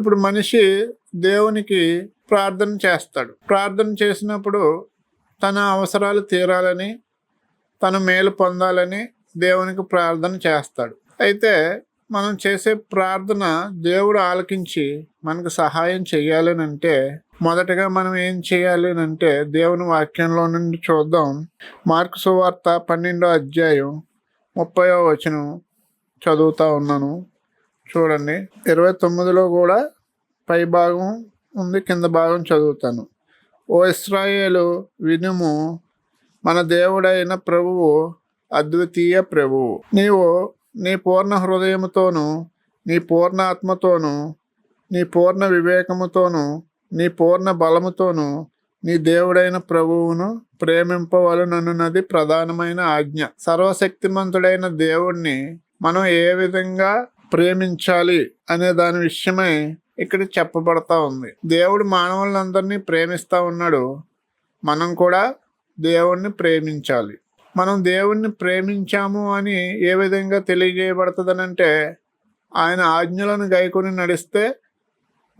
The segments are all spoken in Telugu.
ఇప్పుడు మనిషి దేవునికి ప్రార్థన చేస్తాడు. ప్రార్థన చేసినప్పుడు తన అవసరాలు తీరాలని తన మేలు పొందాలని దేవునికి ప్రార్థన చేస్తాడు. అయితే మనం చేసే ప్రార్థన దేవుడు ఆలకించి మనకు సహాయం చేయాలని అంటే మొదటగా మనం ఏం చేయాలి అని అంటే దేవుని వాక్యంలో నుండి చూద్దాం. మార్కు సువార్త పన్నెండో అధ్యాయం ముప్పయో వచనం చదువుతా ఉన్నాను. చూడండి. ఇరవై తొమ్మిదిలో కూడా పై భాగం ఉంది కింద భాగం చదువుతాను. ఓ ఇస్రాయేలు వినుము మన దేవుడైన ప్రభువు అద్వితీయ ప్రభువు. నీవు నీ పూర్ణ హృదయముతోను నీ పూర్ణ ఆత్మతోనూ నీ పూర్ణ వివేకముతోను నీ పూర్ణ బలముతోనూ నీ దేవుడైన ప్రభువును ప్రేమింపవలనన్నది ప్రధానమైన ఆజ్ఞ. సర్వశక్తిమంతుడైన దేవుణ్ణి మనం ఏ విధంగా ప్రేమించాలి అనే దాని విషయమై ఇక్కడ చెప్పబడతా ఉంది. దేవుడు మానవులందరినీ ప్రేమిస్తూ ఉన్నాడు. మనం కూడా దేవుణ్ణి ప్రేమించాలి. మనం దేవుణ్ణి ప్రేమించాము అని ఏ విధంగా తెలియజేయబడుతుందనంటే ఆయన ఆజ్ఞలను గైకొని నడిస్తే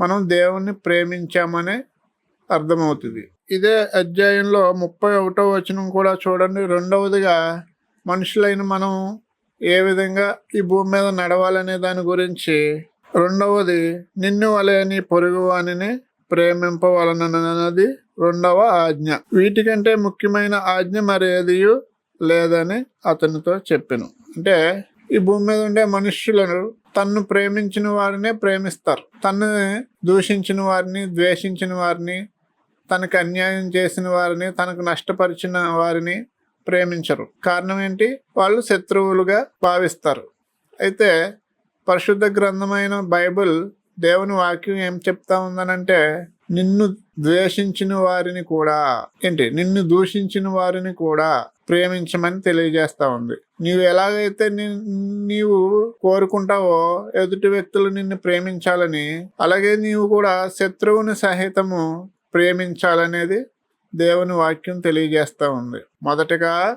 మనం దేవుణ్ణి ప్రేమించామని అర్థమవుతుంది. ఇదే అధ్యాయంలో ముప్పై ఒకటో వచనం కూడా చూడండి. రెండవదిగా మనుషులైన మనం ఏ విధంగా ఈ భూమి మీద నడవాలనే దాని గురించి? రెండవది నిన్ను వలె నీ పొరుగు ప్రేమింపవలనన్నది రెండవ ఆజ్ఞ. వీటికంటే ముఖ్యమైన ఆజ్ఞ మరేది లేదని అతనితో చెప్పాను. అంటే ఈ భూమి మీద ఉండే మనుష్యులను తన్ను ప్రేమించిన వారినే ప్రేమిస్తారు. తన్ను దూషించిన వారిని ద్వేషించిన వారిని తనకు అన్యాయం చేసిన వారిని తనకు నష్టపరిచిన వారిని ప్రేమించరు. కారణం ఏంటి? వాళ్ళు శత్రువులుగా భావిస్తారు. అయితే పరిశుద్ధ గ్రంథమైన బైబిల్ దేవుని వాక్యం ఏం చెప్తా ఉందనంటే నిన్ను ద్వేషించిన వారిని కూడా ఏంటి? నిన్ను దూషించిన వారిని కూడా ప్రేమించమని తెలియజేస్తా ఉంది. నీవు ఎలాగైతే నీవు కోరుకుంటావో ఎదుటి వ్యక్తులు నిన్ను ప్రేమించాలని అలాగే నీవు కూడా శత్రువుని సహితము ప్రేమించాలనేది దేవుని వాక్యం తెలియజేస్తూ ఉంది. మొదటగా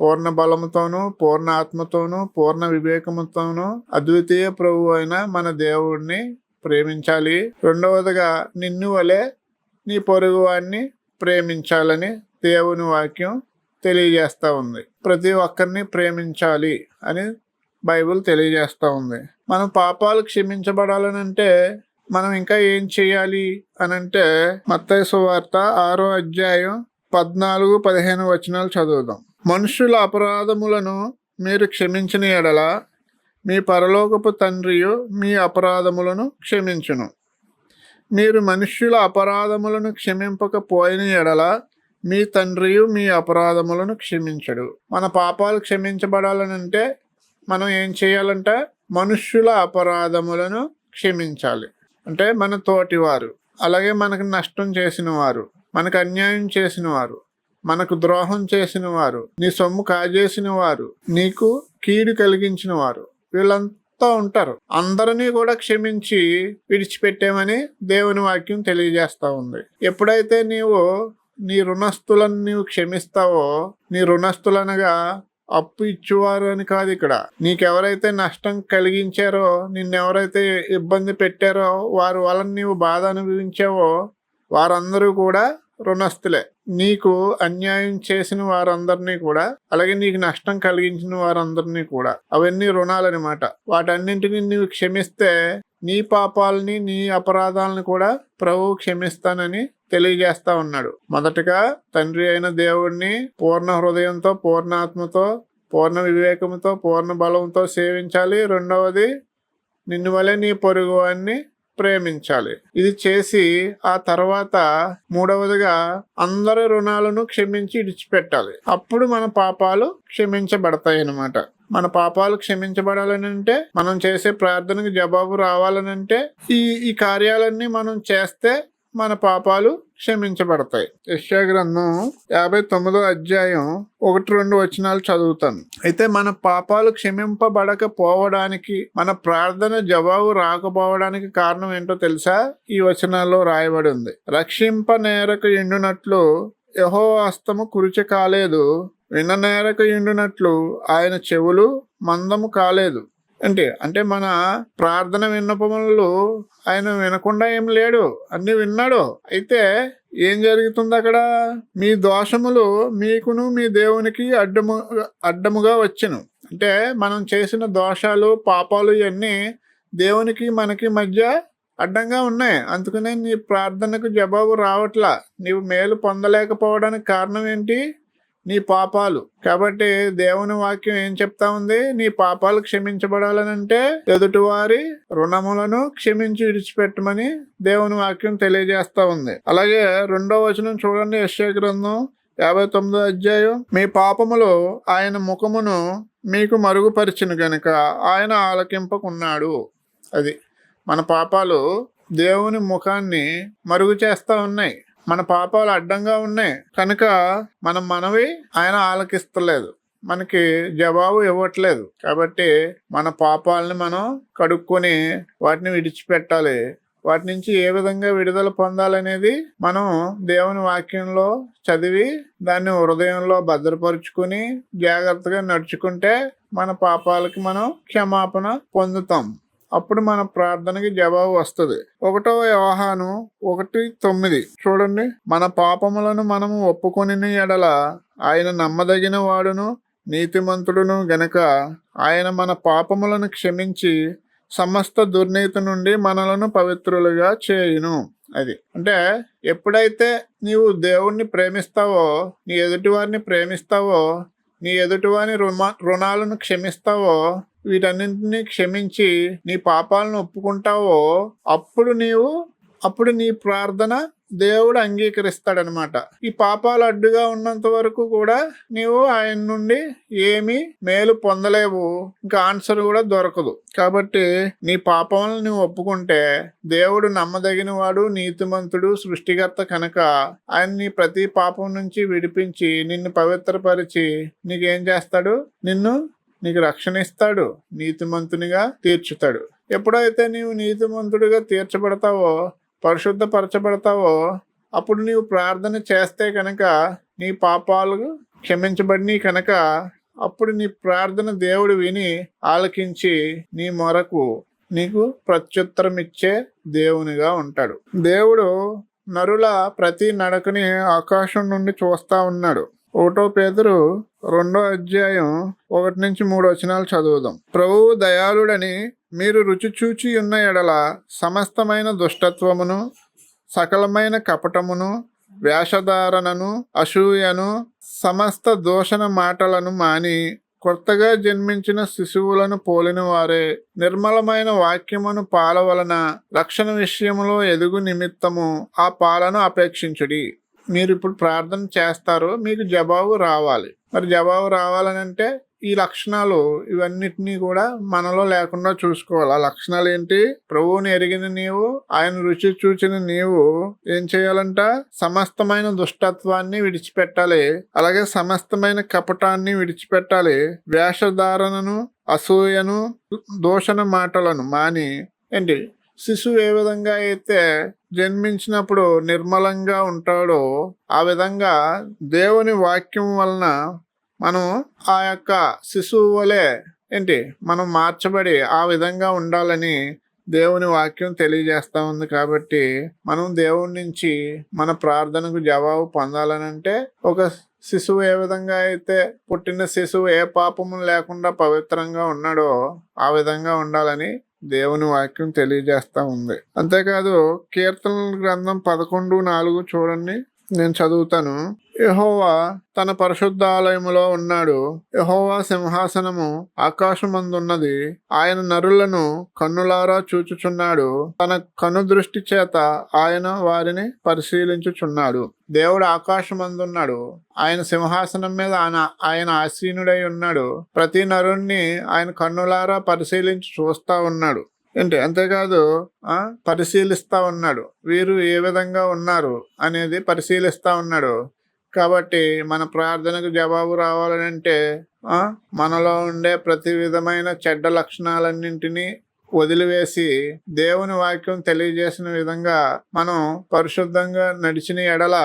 పూర్ణ బలముతోనూ పూర్ణ ఆత్మతోనూ పూర్ణ వివేకముతోనూ అద్వితీయ ప్రభు అయిన మన దేవుణ్ణి ప్రేమించాలి. రెండవదిగా నిన్ను వలె నీ పొరుగువాడిని ప్రేమించాలని దేవుని వాక్యం తెలియజేస్తూ ఉంది. ప్రతి ఒక్కరిని ప్రేమించాలి అని బైబిల్ తెలియజేస్తూ ఉంది. మనం పాపాలు క్షమించబడాలని అంటే మనం ఇంకా ఏం చేయాలి అని అంటే వార్త ఆరో అధ్యాయం పద్నాలుగు పదిహేను వచనాలు చదువుదాం. మనుషుల అపరాధములను మీరు క్షమించిన ఎడల మీ పరలోకపు తండ్రియు మీ అపరాధములను క్షమించును. మీరు మనుష్యుల అపరాధములను క్షమింపకపోయిన ఎడల మీ తండ్రియు మీ అపరాధములను క్షమించడు. మన పాపాలు క్షమించబడాలనంటే మనం ఏం చేయాలంటే మనుష్యుల అపరాధములను క్షమించాలి. అంటే మన తోటివారు అలాగే మనకు నష్టం చేసిన వారు మనకు అన్యాయం చేసిన వారు మనకు ద్రోహం చేసిన వారు నీ సొమ్ము కాజేసిన వారు నీకు కీడు కలిగించిన వారు వీళ్ళంతా ఉంటారు. అందరినీ కూడా క్షమించి విడిచిపెట్టామని దేవుని వాక్యం తెలియజేస్తా ఉంది. ఎప్పుడైతే నీవు నీ రుణస్థులను నీవు క్షమిస్తావో నీ రుణస్థులనగా అప్పు ఇచ్చేవారు అని కాదు ఇక్కడ. నీకెవరైతే నష్టం కలిగించారో నిన్నెవరైతే ఇబ్బంది పెట్టారో వారి వలన నీవు బాధ అనుభవించావో వారందరూ కూడా రుణస్థులే. నీకు అన్యాయం చేసిన వారందరినీ కూడా అలాగే నీకు నష్టం కలిగించిన వారందరినీ కూడా. అవన్నీ రుణాలన్నమాట. వాటన్నింటినీ నీవు క్షమిస్తే నీ పాపాలని నీ అపరాధాలను కూడా ప్రభువు క్షమిస్తానని తెలియజేస్తా ఉన్నాడు. మొదటగా తండ్రి అయిన దేవుడిని పూర్ణ హృదయంతో పూర్ణ ఆత్మతో పూర్ణ వివేకంతో పూర్ణ బలంతో సేవించాలి. రెండవది నిన్ను వలె నీ పొరుగు వాడిని ప్రేమించాలి. ఇది చేసి ఆ తర్వాత మూడవదిగా అందరి రుణాలను క్షమించి ఇడిచిపెట్టాలి అప్పుడు మన పాపాలు క్షమించబడతాయి అన్నమాట మన పాపాలు క్షమించబడాలని అంటే మనం చేసే ప్రార్థనకు జవాబు రావాలని అంటే ఈ ఈ కార్యాలన్నీ మనం చేస్తే మన పాపాలు క్షమించబడతాయి. యశ్యా గ్రంథం యాభై తొమ్మిదో అధ్యాయం ఒకటి రెండు వచనాలు చదువుతాను. అయితే మన పాపాలు క్షమింపబడకపోవడానికి మన ప్రార్థన జవాబు రాకపోవడానికి కారణం ఏంటో తెలుసా? ఈ వచనాల్లో రాయబడి ఉంది. రక్షింప నేరకు ఎండునట్లు యహో హస్తము కురిచి కాలేదు విననేరక ఎండునట్లు ఆయన చెవులు మందము కాలేదు. అంటే అంటే మన ప్రార్థన విన్నపములు ఆయన వినకుండా ఏం లేడు అన్ని విన్నాడు. అయితే ఏం జరుగుతుంది అక్కడ? మీ దోషములు మీకును మీ దేవునికి అడ్డము అడ్డముగా వచ్చును. అంటే మనం చేసిన దోషాలు పాపాలు ఇవన్నీ దేవునికి మనకి మధ్య అడ్డంగా ఉన్నాయి. అందుకనే నీ ప్రార్థనకు జవాబు రావట్లా. నీవు మేలు పొందలేకపోవడానికి కారణం ఏంటి? నీ పాపాలు. కాబట్టి దేవుని వాక్యం ఏం చెప్తా ఉంది? నీ పాపాలు క్షమించబడాలనంటే ఎదుటివారి రుణములను క్షమించి విడిచిపెట్టమని దేవుని వాక్యం తెలియజేస్తా ఉంది. అలాగే రెండో వచనం చూడండి యశ్వ గ్రంథం యాభై తొమ్మిదో అధ్యాయం. మీ పాపములు ఆయన ముఖమును మీకు మరుగుపరిచిన గనుక ఆయన ఆలకింపకున్నాడు. అది మన పాపాలు దేవుని ముఖాన్ని మరుగు చేస్తా ఉన్నాయి. మన పాపాలు అడ్డంగా ఉన్నాయి. కనుక మనం మనవి ఆయన ఆలకిస్తలేదు. మనకి జవాబు ఇవ్వట్లేదు. కాబట్టి మన పాపాలని మనం కడుక్కొని వాటిని విడిచిపెట్టాలి. వాటి నుంచి ఏ విధంగా విడుదల పొందాలనేది మనం దేవుని వాక్యంలో చదివి దాన్ని హృదయంలో భద్రపరుచుకుని జాగ్రత్తగా నడుచుకుంటే మన పాపాలకి మనం క్షమాపణ పొందుతాం. అప్పుడు మన ప్రార్థనకి జవాబు వస్తుంది. ఒకటో వ్యవహాను ఒకటి తొమ్మిది. చూడండి మన పాపములను మనము ఒప్పుకొని ఎడల ఆయన నమ్మదగిన వాడును నీతిమంతుడును గనక ఆయన మన పాపములను క్షమించి సమస్త దుర్నీతి నుండి మనలను పవిత్రులుగా చేయును. అది. అంటే ఎప్పుడైతే నీవు దేవుణ్ణి ప్రేమిస్తావో నీ ఎదుటివారిని ప్రేమిస్తావో నీ ఎదుటివారి రుణ రుణాలను క్షమిస్తావో వీటన్నింటినీ క్షమించి నీ పాపాలను ఒప్పుకుంటావో అప్పుడు నీవు అప్పుడు నీ ప్రార్థన దేవుడు అంగీకరిస్తాడనమాట. ఈ పాపాలు అడ్డుగా ఉన్నంత వరకు కూడా నీవు ఆయన నుండి ఏమి మేలు పొందలేవు. ఇంకా ఆన్సర్ కూడా దొరకదు. కాబట్టి నీ పాపములను నువ్వు ఒప్పుకుంటే దేవుడు నమ్మదగిన వాడు నీతిమంతుడు సృష్టికర్త కనుక ఆయన నీ ప్రతి పాపం నుంచి విడిపించి నిన్ను పవిత్రపరిచి నీకేం చేస్తాడు? నిన్ను నీకు రక్షణ ఇస్తాడు నీతిమంతునిగా తీర్చుతాడు. ఎప్పుడైతే నీవు నీతిమంతుడిగా తీర్చబడతావో పరిశుద్ధపరచబడతావో అప్పుడు నీవు ప్రార్థన చేస్తే కనుక నీ పాపాలు క్షమించబడిని కనుక అప్పుడు నీ ప్రార్థన దేవుడు విని ఆలకించి నీ మొరకు నీకు ప్రత్యుత్తరం ఇచ్చే దేవునిగా ఉంటాడు. దేవుడు నరుల ప్రతి నడకని ఆకాశం నుండి చూస్తా ఉన్నాడు. ఒకటో పేదరు రెండో అధ్యాయం ఒకటి నుంచి మూడు వచనాలు చదువుదాం. ప్రభువు దయాళుడని మీరు రుచి చూచి ఉన్న ఎడల సమస్తమైన దుష్టత్వమును సకలమైన కపటమును వేషధారణను అసూయను సమస్త దూషణ మాటలను మాని కొత్తగా జన్మించిన శిశువులను పోలిన వారే నిర్మలమైన వాక్యమును పాల వలన రక్షణ విషయంలో ఎదుగు నిమిత్తము ఆ పాలను అపేక్షించుడి. మీరు ఇప్పుడు ప్రార్థన చేస్తారు మీకు జవాబు రావాలి. మరి జవాబు రావాలని అంటే ఈ లక్షణాలు ఇవన్నిటినీ కూడా మనలో లేకుండా చూసుకోవాలి. ఆ లక్షణాలు ఏంటి? ప్రభువుని ఎరిగిన నీవు ఆయన రుచి చూచిన నీవు ఏం చేయాలంట? సమస్తమైన దుష్టత్వాన్ని విడిచిపెట్టాలి. అలాగే సమస్తమైన కపటాన్ని విడిచిపెట్టాలి. వేషధారణను అసూయను దూషణ మాటలను మాని ఏంటి? శిశువు ఏ విధంగా అయితే జన్మించినప్పుడు నిర్మలంగా ఉంటాడో ఆ విధంగా దేవుని వాక్యం వలన మనం ఆ యొక్క శిశువు వలె ఏంటి? మనం మార్చబడి ఆ విధంగా ఉండాలని దేవుని వాక్యం తెలియజేస్తా ఉంది కాబట్టి మనం దేవుడి నుంచి మన ప్రార్థనకు జవాబు పొందాలనంటే ఒక శిశువు ఏ విధంగా అయితే పుట్టిన శిశువు ఏ పాపము లేకుండా పవిత్రంగా ఉన్నాడో ఆ విధంగా ఉండాలని దేవుని వాక్యం తెలియజేస్తూ ఉంది. అంతేకాదు కీర్తనల గ్రంథం పదకొండు నాలుగు చూడండి. నేను చదువుతాను. యహోవా తన పరిశుద్ధ ఆలయములో ఉన్నాడు. యహోవా సింహాసనము ఆకాశమందున్నది. ఆయన నరులను కన్నులారా చూచుచున్నాడు. తన కను దృష్టి చేత ఆయన వారిని పరిశీలించుచున్నాడు. దేవుడు ఆకాశమందున్నాడు. ఆయన సింహాసనం మీద ఆయన ఆయన ఆసీనుడై ఉన్నాడు. ప్రతి నరుణ్ణి ఆయన కన్నులారా పరిశీలించి చూస్తా ఉన్నాడు. ఏంటి? అంతేకాదు ఆ పరిశీలిస్తా ఉన్నాడు. వీరు ఏ విధంగా ఉన్నారు అనేది పరిశీలిస్తా ఉన్నాడు. కాబట్టి మన ప్రార్థనకు జవాబు రావాలంటే మనలో ఉండే ప్రతి విధమైన చెడ్డ లక్షణాలన్నింటినీ వదిలివేసి దేవుని వాక్యం తెలియజేసిన విధంగా మనం పరిశుద్ధంగా నడిచిన ఎడల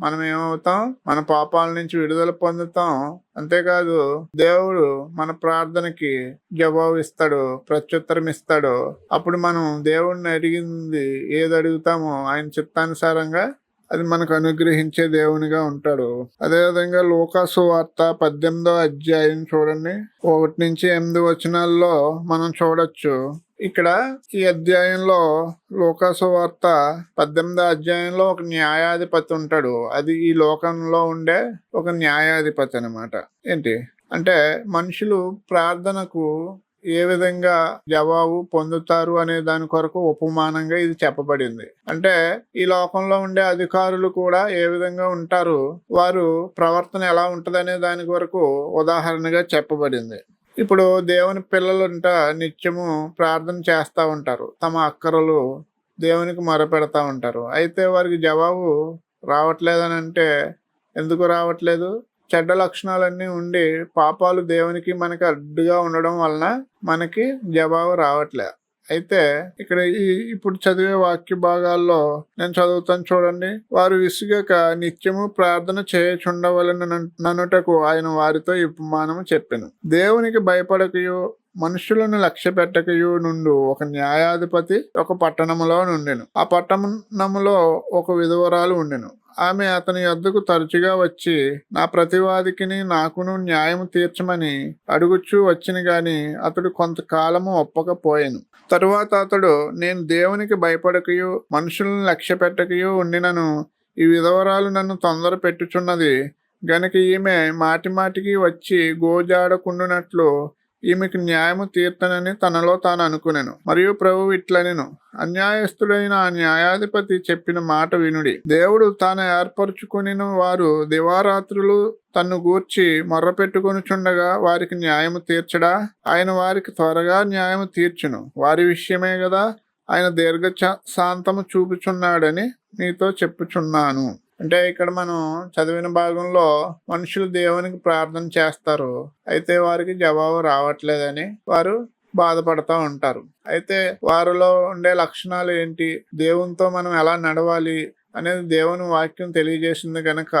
మనం ఏమవుతాం? మన పాపాల నుంచి విడుదల పొందుతాం. అంతేకాదు దేవుడు మన ప్రార్థనకి జవాబు ఇస్తాడు ప్రత్యుత్తరం ఇస్తాడు. అప్పుడు మనం దేవుడిని అడిగింది ఏది అడుగుతామో ఆయన చిత్తానుసారంగా అది మనకు అనుగ్రహించే దేవునిగా ఉంటాడు. అదేవిధంగా లోకాసు వార్త పద్దెనిమిదో అధ్యాయం చూడండి. ఒకటి నుంచి ఎనిమిది వచనాల్లో మనం చూడొచ్చు. ఇక్కడ ఈ అధ్యాయంలో లోకాసు వార్త పద్దెనిమిదో అధ్యాయంలో ఒక న్యాయాధిపతి ఉంటాడు. అది ఈ లోకంలో ఉండే ఒక న్యాయాధిపతి అనమాట ఏంటి? అంటే మనుషులు ప్రార్థనకు ఏ విధంగా జవాబు పొందుతారు అనే దాని కొరకు ఉపమానంగా ఇది చెప్పబడింది. అంటే ఈ లోకంలో ఉండే అధికారులు కూడా ఏ విధంగా ఉంటారు వారు ప్రవర్తన ఎలా ఉంటుందనే దాని కొరకు ఉదాహరణగా చెప్పబడింది. ఇప్పుడు దేవుని పిల్లలుంట నిత్యము ప్రార్థన చేస్తూ ఉంటారు. తమ అక్కరలు దేవునికి మొరపెడతా ఉంటారు. అయితే వారికి జవాబు రావట్లేదని అంటే ఎందుకు రావట్లేదు? చెడ్డ లక్షణాలన్నీ ఉండి పాపాలు దేవునికి మనకి అడ్డుగా ఉండడం వలన మనకి జవాబు రావట్లే. అయితే ఇక్కడ ఈ ఇప్పుడు చదివే వాక్య భాగాల్లో నేను చదువుతాను చూడండి. వారు విసుగక నిత్యము ప్రార్థన చేయుచుండవలని ననుటకు ఆయన వారితో ఉపమానము చెప్పాను. దేవునికి భయపడకయు మనుషులను లక్ష్య పెట్టకయు నుండు ఒక న్యాయాధిపతి ఒక పట్టణములో నుండెను. ఆ పట్టణములో ఒక విధవరాలు ఉండెను. ఆమె అతని యొద్దకు తరచుగా వచ్చి నా ప్రతివాదికిని నాకును న్యాయం తీర్చమని అడుగుచూ వచ్చిన గాని అతడు కొంతకాలము ఒప్పకపోయాను. తరువాత అతడు నేను దేవునికి భయపడకయు మనుషులను లక్ష్య పెట్టకయు ఉండినను ఈ విధవరాలు నన్ను తొందర పెట్టుచున్నది. గనక ఈమె మాటి మాటికి వచ్చి గోజాడకుండునట్లు ఈమెకు న్యాయము తీర్తనని తనలో తాను అనుకునేను. మరియు ప్రభు ఇట్లనెను అన్యాయస్తుడైన ఆ న్యాయాధిపతి చెప్పిన మాట వినుడి. దేవుడు తాను ఏర్పరచుకుని వారు దివారాత్రులు తన్ను గూర్చి మొర్రపెట్టుకొనుచుండగా వారికి న్యాయము తీర్చడా? ఆయన వారికి త్వరగా న్యాయము తీర్చును. వారి విషయమే కదా ఆయన దీర్ఘ శాంతము చూపుచున్నాడని నీతో చెప్పుచున్నాను. అంటే ఇక్కడ మనం చదివిన భాగంలో మనుషులు దేవునికి ప్రార్థన చేస్తారు. అయితే వారికి జవాబు రావట్లేదని వారు బాధపడతా ఉంటారు. అయితే వారిలో ఉండే లక్షణాలు ఏంటి? దేవునితో మనం ఎలా నడవాలి అనేది దేవుని వాక్యం తెలియజేసింది కనుక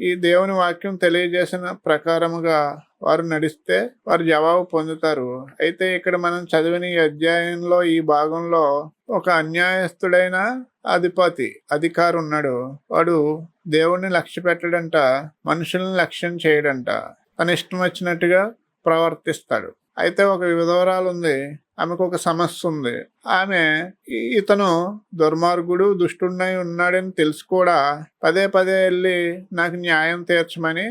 ఈ దేవుని వాక్యం తెలియజేసిన ప్రకారముగా వారు నడిస్తే వారు జవాబు పొందుతారు. అయితే ఇక్కడ మనం చదివిన ఈ అధ్యాయంలో ఈ భాగంలో ఒక అన్యాయస్తుడైన అధిపతి అధికారి ఉన్నాడు వాడు దేవుణ్ణి లక్ష్య పెట్టడంట మనుషుల్ని లక్ష్యం చేయడంట. తన ఇష్టం వచ్చినట్టుగా ప్రవర్తిస్తాడు. అయితే ఒక విధవరాలు ఉంది ఆమెకు ఒక సమస్య ఉంది ఆమె ఇతను దుర్మార్గుడు దుష్టున్నై ఉన్నాడని తెలుసు కూడా. పదే పదే వెళ్ళి నాకు న్యాయం తీర్చమని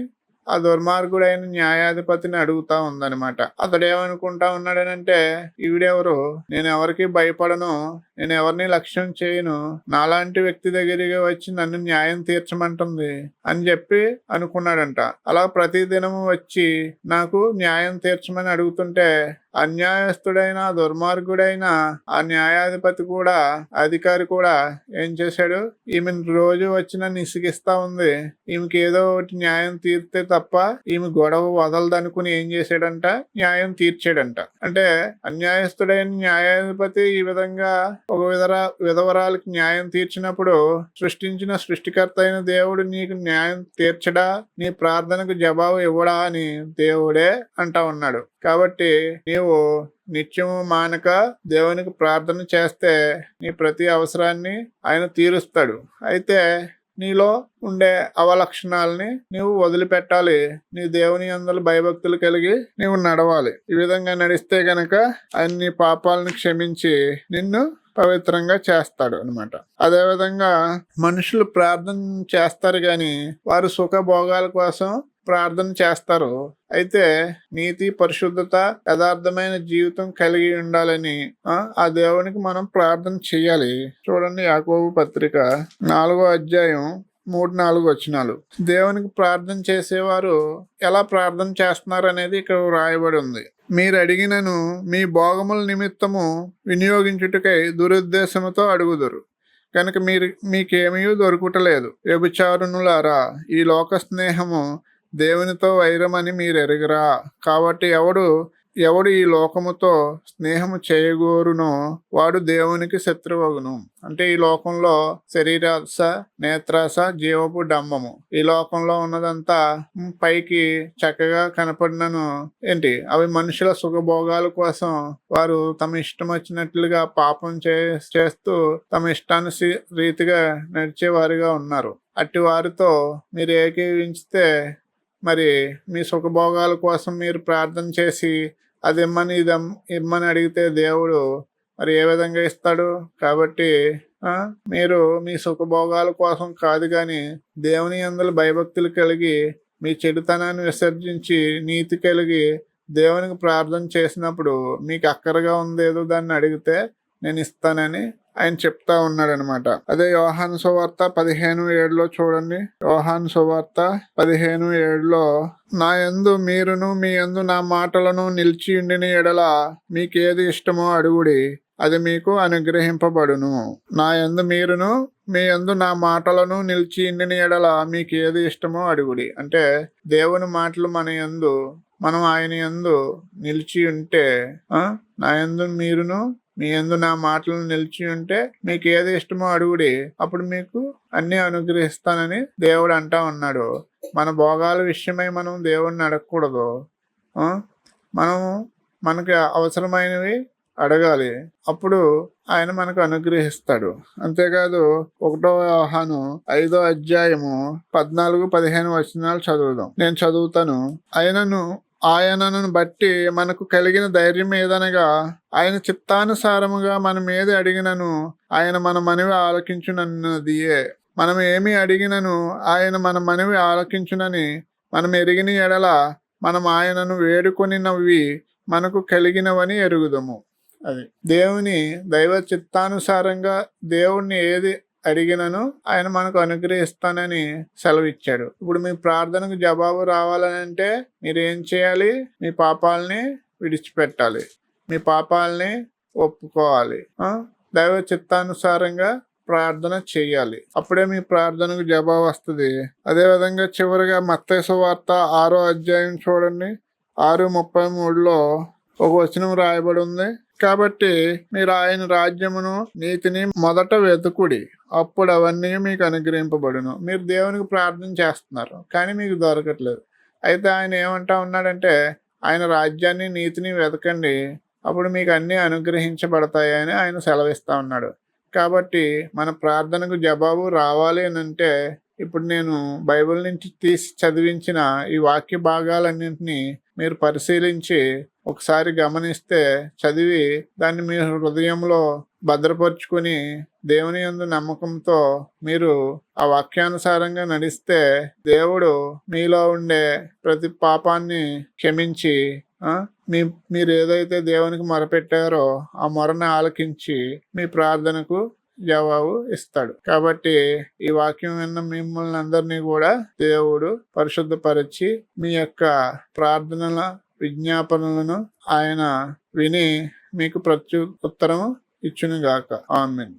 ఆ దుర్మార్గుడైన న్యాయాధిపతిని అడుగుతా ఉందనమాట అతడు ఏమనుకుంటా ఉన్నాడనంటే ఈవిడెవరు? నేను ఎవరికి భయపడను? నేను ఎవరిని లక్ష్యం చేయను? నాలాంటి వ్యక్తి దగ్గరికి వచ్చి నన్ను న్యాయం తీర్చమంటుంది? అని చెప్పి అనుకున్నాడంట. అలా ప్రతిదినము వచ్చి నాకు న్యాయం తీర్చమని అడుగుతుంటే అన్యాయస్తుడైన దుర్మార్గుడైన ఆ న్యాయాధిపతి కూడా అధికారి కూడా ఏం చేశాడు? ఈమెను రోజు వచ్చిన నిసిగిస్తా ఉంది. ఈమెకి ఏదో ఒకటి న్యాయం తీర్తే తప్ప ఈమె గొడవ వదలదనుకుని ఏం చేశాడంట? న్యాయం తీర్చాడంట. అంటే అన్యాయస్తుడైన న్యాయాధిపతి ఈ విధంగా ఒక విధరా విధవరాలకి న్యాయం తీర్చినప్పుడు సృష్టించిన సృష్టికర్త అయిన దేవుడు నీకు న్యాయం తీర్చడా? నీ ప్రార్థనకు జవాబు ఇవ్వడా అని దేవుడే అంటా ఉన్నాడు. కాబట్టి నీవు నిత్యము మానక దేవునికి ప్రార్థన చేస్తే నీ ప్రతి అవసరాన్ని ఆయన తీరుస్తాడు. అయితే నీలో ఉండే అవలక్షణాలని నీవు వదిలిపెట్టాలి. నీ దేవుని అందరు భయభక్తులు కలిగి నీవు నడవాలి. ఈ విధంగా నడిస్తే గనక ఆయన నీ పాపాలను క్షమించి నిన్ను పవిత్రంగా చేస్తాడు అనమాట అదేవిధంగా మనుషులు ప్రార్థన చేస్తారు కానీ వారు సుఖభోగాల కోసం ప్రార్థన చేస్తారు. అయితే నీతి పరిశుద్ధత యథార్థమైన జీవితం కలిగి ఉండాలని ఆ దేవునికి మనం ప్రార్థన చేయాలి. చూడండి యాకోబు పత్రిక నాలుగో అధ్యాయం మూడు నాలుగు వచనాలు. దేవునికి ప్రార్థన చేసేవారు ఎలా ప్రార్థన చేస్తున్నారు అనేది ఇక్కడ వ్రాయబడి ఉంది. మీరు అడిగినను మీ భోగముల నిమిత్తము వినియోగించుటకై దురుద్దేశముతో అడుగుదురు. కనుక మీరు మీకేమీ దొరుకుటలేదు. వ్యభిచారునులారా ఈ లోక స్నేహము దేవునితో వైరమని మీరు ఎరగరా కాబట్టి ఎవడు ఎవడు ఈ లోకముతో స్నేహము చేయగోరునో వాడు దేవునికి శత్రువగును. అంటే ఈ లోకంలో శరీరాస నేత్రాస జీవపు డంబము. ఈ లోకంలో ఉన్నదంతా పైకి చక్కగా కనపడినను ఏంటి? అవి మనుషుల సుఖభోగాల కోసం వారు తమ ఇష్టం వచ్చినట్లుగా పాపం చే చేస్తూ తమ ఇష్టాన్ని రీతిగా నడిచేవారుగా ఉన్నారు. అట్టి వారితో మీరు ఏకీవించితే మరి మీ సుఖభోగాల కోసం మీరు ప్రార్థన చేసి అది ఇమ్మని ఇది ఇమ్మని అడిగితే దేవుడు మరి ఏ విధంగా ఇస్తాడు? కాబట్టి మీరు మీ సుఖభోగాల కోసం కాదు కానీ దేవుని అందులో భయభక్తులు కలిగి మీ చెడుతనాన్ని విసర్జించి నీతి కలిగి దేవునికి ప్రార్థన చేసినప్పుడు మీకు అక్కరగా ఉందేదో దాన్ని అడిగితే నేను ఇస్తానని ఆయన చెప్తా ఉన్నాడనమాట. అదే యోహాన్ సువార్త పదిహేను ఏడులో చూడండి. యోహాన్ సువార్త పదిహేను ఏడులో నా యందు మీరును మీ యందు నా మాటలను నిలిచి ఉండిన ఎడల మీకేది ఇష్టమో అడుగుడి అది మీకు అనుగ్రహింపబడును. నా యందు మీరును మీ యందు నా మాటలను నిలిచి ఉండిన ఎడల మీకు ఏది ఇష్టమో అడుగుడి. అంటే దేవుని మాటలు మన యందు మనం ఆయన యందు నిలిచి ఉంటే నా యందు మీరును మీ ఎందు నా మాటలను నిలిచి ఉంటే మీకు ఏది ఇష్టమో అడుగుడి. అప్పుడు మీకు అన్ని అనుగ్రహిస్తానని దేవుడు అంటా ఉన్నాడు. మన భోగాల విషయమై మనం దేవుడిని అడగకూడదు. మనం మనము మనకి అవసరమైనవి అడగాలి. అప్పుడు ఆయన మనకు అనుగ్రహిస్తాడు. అంతేకాదు ఒకటో వ్యవహాను ఐదో అధ్యాయము పద్నాలుగు పదిహేను వచనాలు చదువుదాం. నేను చదువుతాను. ఆయనను ఆయనను బట్టి మనకు కలిగిన ధైర్యం ఏదనగా ఆయన చిత్తానుసారముగా మనం ఏది అడిగినను ఆయన మన మనవి ఆలకించునన్నదియే. మనం ఏమి అడిగినను ఆయన మన మనవి ఆలకించునని మనం ఎరిగిన ఎడల మనం ఆయనను వేడుకొనినవి మనకు కలిగినవని ఎరుగుదము. అది దేవుని దైవ చిత్తానుసారంగా దేవుణ్ణి ఏది అడిగినను ఆయన మనకు అనుగ్రహిస్తానని సెలవిచ్చాడు. ఇప్పుడు మీ ప్రార్థనకు జవాబు రావాలని అంటే చేయాలి? మీ పాపాలని విడిచిపెట్టాలి. మీ పాపాలని ఒప్పుకోవాలి. దైవ చిత్తానుసారంగా ప్రార్థన చేయాలి. అప్పుడే మీ ప్రార్థనకు జవాబు వస్తుంది. అదేవిధంగా చివరిగా మత్తేసు వార్త ఆరో అధ్యాయం చూడండి. ఆరు ముప్పై మూడులో ఒక వచనం రాయబడి ఉంది. కాబట్టి మీరు ఆయన రాజ్యమును నీతిని మొదట వెతుకుడి. అప్పుడు అవన్నీ మీకు అనుగ్రహింపబడును. మీరు దేవునికి ప్రార్థన చేస్తున్నారు కానీ మీకు దొరకట్లేదు. అయితే ఆయన ఏమంటా ఉన్నాడంటే ఆయన రాజ్యాన్ని నీతిని వెతకండి. అప్పుడు మీకు అన్నీ అనుగ్రహించబడతాయి అని ఆయన సెలవిస్తా ఉన్నాడు. కాబట్టి మన ప్రార్థనకు జవాబు రావాలి అని అంటే ఇప్పుడు నేను బైబిల్ నుంచి తీసి చదివించిన ఈ వాక్య భాగాలన్నింటినీ మీరు పరిశీలించి ఒకసారి గమనిస్తే చదివి దాన్ని మీ హృదయంలో భద్రపరుచుకుని దేవుని యందు నమ్మకంతో మీరు ఆ వాక్యానుసారంగా నడిస్తే దేవుడు మీలో ఉండే ప్రతి పాపాన్ని క్షమించి మీ మీరు ఏదైతే దేవునికి మొరపెట్టారో ఆ మొరని ఆలకించి మీ ప్రార్థనకు జవాబు ఇస్తాడు. కాబట్టి ఈ వాక్యం విన్న మిమ్మల్ని అందరినీ కూడా దేవుడు పరిశుద్ధపరిచి మీ యొక్క ప్రార్థనల విజ్ఞాపనలను ఆయన విని మీకు ప్రత్యుత్తరము ఇచ్చునుగాక. ఆమెన్.